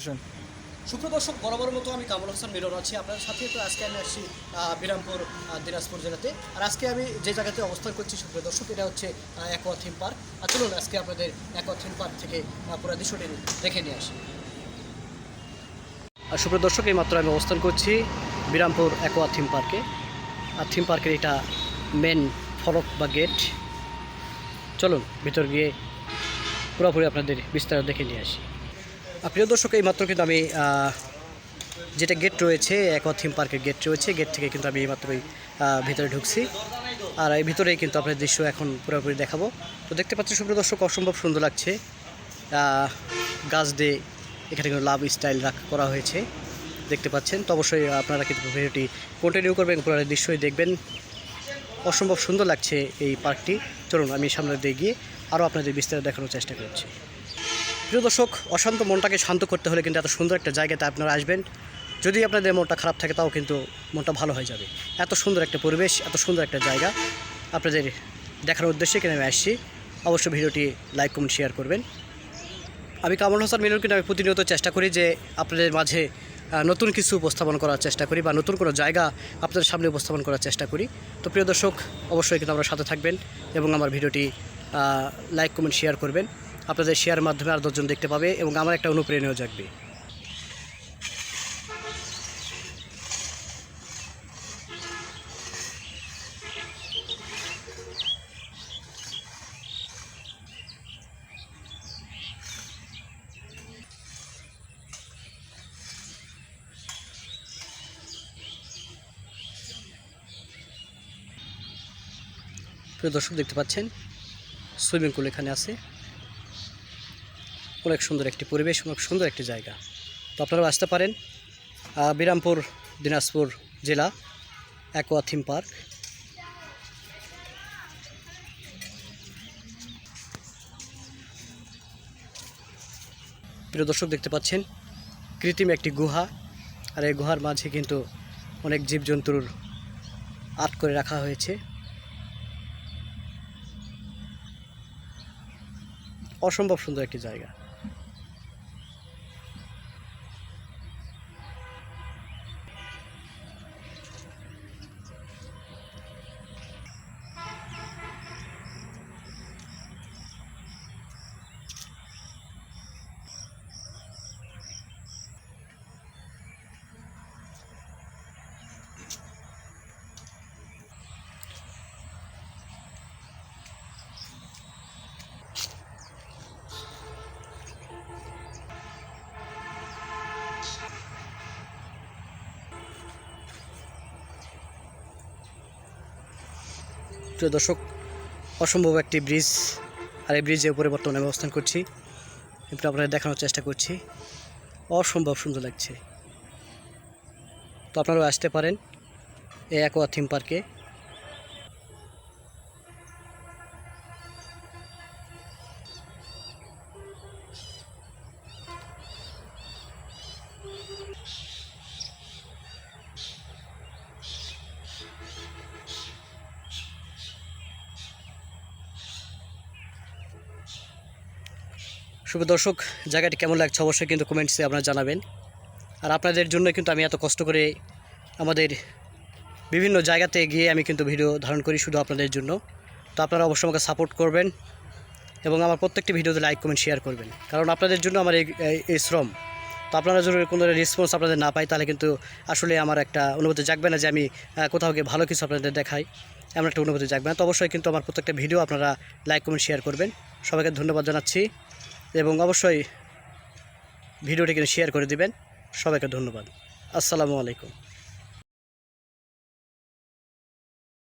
আসেন। সুপ্রদর্শক বরাবর মতো আমি কামরুল হাসান মিলন আছি। আপনাদের সাথে তো আজকে আমি আসছি বিরামপুর দিনাজপুর জেলাতে। আর আজকে আমি যে জায়গাতে অবস্থান করছি সুপ্রদর্শক এটা হচ্ছে অ্যাকোয়া থিম পার্ক আর চলুন আজকে আপনাদের অ্যাকোয়া থিম পার্ক থেকে পুরো দৃশ্যটি দেখে নিয়ে আসি। আর সুপ্রদর্শক এই মাত্র আমি অবস্থান করছি বিরামপুর অ্যাকোয়া থিম পার্কে আর থিম পার্কের এটা মেন ফলক বা গেট চলুন ভিতর গিয়ে পুরোপুরি আপনাদের বিস্তারিত দেখে নিয়ে আসি। প্রিয় দর্শক, এই মাত্র কিন্তু আমি যেটা গেট রয়েছে, একো থিম পার্কের গেট রয়েছে। গেট থেকে কিন্তু আমি এইমাত্রই ভিতরে ঢুকছি। আর এই ভিতরেই কিন্তু আপনার দৃশ্য এখন পুরোপুরি দেখাবো। তো দেখতে পাচ্ছি সুপ্রিয় দর্শক, অসম্ভব সুন্দর লাগছে। গাছ দিয়ে এখানে কিন্তু লাভ স্টাইল রাখ করা হয়েছে। দেখতে পাচ্ছেন, তো অবশ্যই আপনারা কিন্তু ভিডিওটি কন্টিনিউ করবেন পুরো দৃশ্যই দেখবেন। অসম্ভব সুন্দর লাগছে এই পার্কটি চলুন, আমি সামনে দিয়ে গিয়ে আরও আপনাদের বিস্তারিত দেখানোর চেষ্টা করছি। প্রিয় দর্শক, অশান্ত মনটাকে শান্ত করতে হলে কিন্তু এত সুন্দর একটা জায়গাতে আপনারা আসবেন। যদি আপনাদের মনটা খারাপ থাকে, তাও কিন্তু মনটা ভালো হয়ে যাবে। এত সুন্দর একটা পরিবেশ, এত সুন্দর একটা জায়গা। আপনাদের দেখার উদ্দেশ্যে এখানে আমি আসছি। অবশ্যই ভিডিওটি লাইক, কমেন্ট শেয়ার করবেন। আমি কামরুল হাসান মিলন কিন্তু আমি প্রতিনিয়ত চেষ্টা করি যে আপনাদের মাঝে নতুন কিছু উপস্থাপন করার চেষ্টা করি বা নতুন কোনো জায়গা আপনাদের সামনে উপস্থাপন করার চেষ্টা করি। তো প্রিয় দর্শক, অবশ্যই কিন্তু আমার সাথে থাকবেন এবং আমার ভিডিওটি লাইক, কমেন্ট শেয়ার করবেন। আপনাদের শেয়ার মাধ্যমে আর দশজন দেখতে পাবে এবং আমার একটা অনুপ্রেরণাও জাগবে। প্রিয় দর্শক, দেখতে পাচ্ছেন, সুইমিং পুল এখানে আছে। অনেক সুন্দর একটি পরিবেশ, অনেক সুন্দর একটি জায়গা। তো আপনারা আসতে পারেন বিরামপুর, দিনাজপুর জেলা, অ্যাকোয়া থিম পার্ক। প্রিয় দর্শক, দেখতে পাচ্ছেন, কৃত্রিম একটি গুহা, আর এই গুহার মাঝে কিন্তু অনেক জীবজন্তুর আট করে রাখা হয়েছে। অসম্ভব সুন্দর একটি জায়গা। প্রিয় দর্শক, অসম্ভব একটি ব্রিজ আর এই ব্রিজের উপরে বর্তমানে অবস্থান করছি। কিন্তু আপনাদের দেখানোর চেষ্টা করছি। অসম্ভব সুন্দর লাগছে। তো আপনারাও আসতে পারেন এই অ্যাকোয়া থিম পার্কে শুভ দর্শক, জায়গাটি কেমন লাগছে অবশ্যই কিন্তু কমেন্টসে আপনারা জানাবেন। আর আপনাদের জন্য কিন্তু আমি এত কষ্ট করে আমাদের বিভিন্ন জায়গাতে গিয়ে আমি কিন্তু ভিডিও ধারণ করি শুধু আপনাদের জন্য। তো আপনারা অবশ্যই আমাকে সাপোর্ট করবেন এবং আমার প্রত্যেকটি ভিডিওতে লাইক কমেন্ট শেয়ার করবেন। কারণ আপনাদের জন্য আমার এই শ্রম। তো আপনারা যদি কোনো রেসপন্স আপনাদের না পাই তাহলে কিন্তু আসলে আমার একটা অনুভূতি জাগবে না যে আমি কোথাও গিয়ে ভালো কিছু আপনাদের দেখাই। এমন একটা অনুভূতি জাগবে না। তো অবশ্যই কিন্তু আমার প্রত্যেকটা ভিডিও আপনারা লাইক কমেন্ট শেয়ার করবেন। সবাইকে ধন্যবাদ জানাচ্ছি। এবং অবশ্যই ভিডিওটি কিন্তু শেয়ার করে দিবেন। সবাইকে ধন্যবাদ। আসসালামু আলাইকুম।